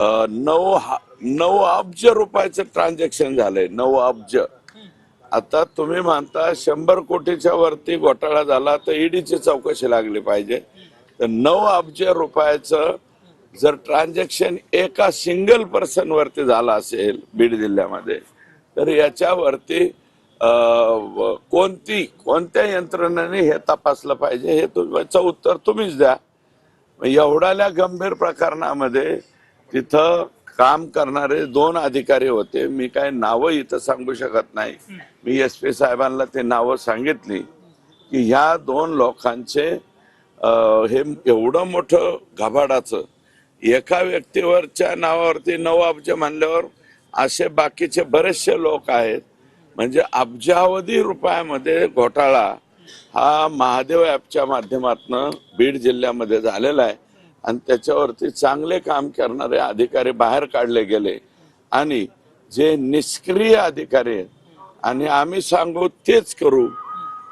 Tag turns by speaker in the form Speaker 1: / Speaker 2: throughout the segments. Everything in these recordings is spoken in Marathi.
Speaker 1: नऊ हा- नऊ अब्ज रुपयाचं ट्रान्झॅक्शन झालंय नऊ अब्ज. आता तुम्ही म्हणता शंभर कोटीच्या वरती घोटाळा झाला तर ईडीची चौकशी लागली पाहिजे. तर नऊ अब्ज रुपयाचं जर ट्रान्झॅक्शन एका सिंगल पर्सन वरती झाला असेल बीड जिल्ह्यामध्ये तर याच्यावरती कोणती कोणत्या यंत्रणेने हे तपासलं पाहिजे हे तुमचं उत्तर तुम्हीच द्या. एवढ्याल्या गंभीर प्रकरणामध्ये तिथं काम करणारे दोन अधिकारी होते. मी काय नावं इथं सांगू शकत नाही. मी एस पी साहेबांना ते नावं सांगितली की ह्या दोन लोकांचे हे एवढं मोठं घबाडाचं एका व्यक्तीवरच्या नावावरती नऊ अब्ज म्हणल्यावर असे बाकीचे बरेचसे लोक आहेत. म्हणजे अब्जावधी रुपयामध्ये घोटाळा हा महादेव ॲपच्या माध्यमातून बीड जिल्ह्यामध्ये झालेला आहे. आणि त्याच्यावरती चांगले काम करणारे अधिकारी बाहेर काढले गेले. आणि जे निष्क्रिय अधिकारी आहेत आणि आम्ही सांगू तेच करू.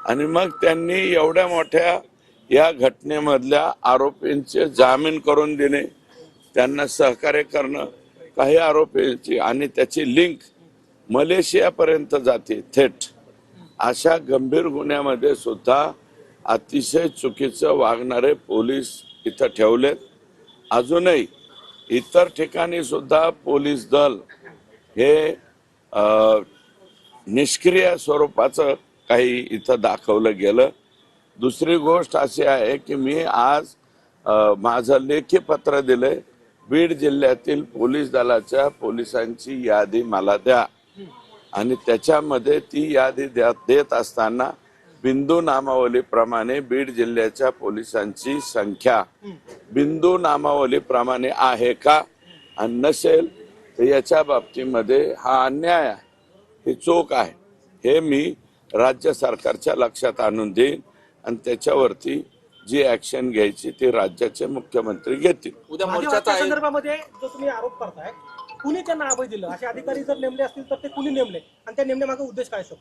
Speaker 1: आणि मग त्यांनी एवढ्या मोठ्या या घटनेमधल्या आरोपींचे जामीन करून देणे त्यांना सहकार्य करणं काही आरोपींची आणि त्याची लिंक मलेशियापर्यंत जाते थेट. अशा गंभीर गुन्ह्यामध्ये सुद्धा अतिशय चुकीचं वागणारे पोलीस इथं ठेवलेत. अजूनही इतर ठिकाणी सुद्धा पोलीस दल हे निष्क्रिय स्वरूपाचं काही इथं दाखवलं गेलं. दुसरी गोष्ट अशी आहे की मी आज माझं लेखी पत्र दिलंय. बीड जिल्ह्यातील पोलीस दलाच्या पोलिसांची यादी मला द्या. आणि त्याच्यामध्ये ती यादी द्या- देत असताना बिंदू नामावलीप्रमाणे बीड जिल्ह्याच्या पोलिसांची संख्या. बिंदू नामावलीप्रमाणे आहे का? आणि नसेल तर याच्या बाबतीमध्ये हा अन्याय आहे. ही चूक आहे. हे मी राज्य सरकारच्या लक्षात आणून देईन आणि त्याच्यावरती जी ऍक्शन घ्यायची ती राज्याचे मुख्यमंत्री घेतील.
Speaker 2: उद्या आहे.
Speaker 3: संदर्भामध्ये जो तुम्ही आरोप करताय कुणी त्यांना अभय दिलं? असे अधिकारी जर नेमले असतील तर ते कुणी नेमले? आणि त्या नेमण्यामागे उद्देश काय असतो?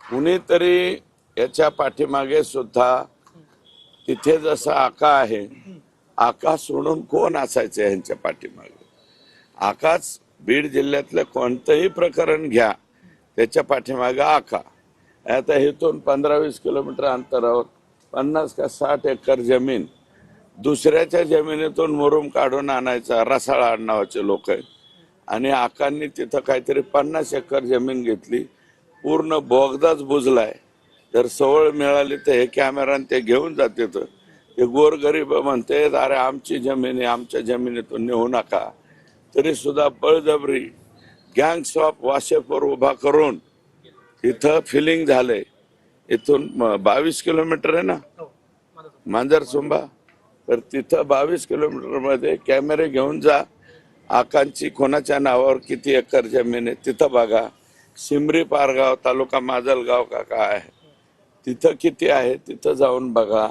Speaker 1: कुणीतरी याच्या पाठीमागे सुद्धा तिथे जसं आका आहे आका सोडून कोण असायचं यांच्या पाठीमागे? आकाच बीड जिल्ह्यातलं कोणतंही प्रकरण घ्या त्याच्या पाठीमागे आका. आता इथून पंधरा वीस किलोमीटर अंतरावर पन्नास का साठ एकर जमीन दुसऱ्याच्या जमिनीतून मुरुम काढून आणायचा रसाळा नावाचे लोक आहेत. आणि आकांनी तिथं काहीतरी पन्नास एकर जमीन घेतली पूर्ण बोगदाच बुजलाय. जर सवळ मिळाली तर हे कॅमेरा ते घेऊन जाते तर. ते गोरगरीब म्हणते अरे आमची जमीन आहे आमच्या जमिनीतून नेऊ नका. तरी सुद्धा बळजबरी गँग्स ऑफ वाशेपूर उभा करून इथं फिलिंग झालंय. इथून बावीस किलोमीटर आहे ना?
Speaker 3: हो माझं
Speaker 1: मांजरसुंबा तर तिथं बावीस किलोमीटरमध्ये कॅमेरे घेऊन जा. आकांची कोणाच्या नावावर किती एकर जमीन आहे तिथं बघा. सिमरी पारगाव तालुका माजलगाव का काय आहे? तिथं किती आहे तिथं जाऊन बघा.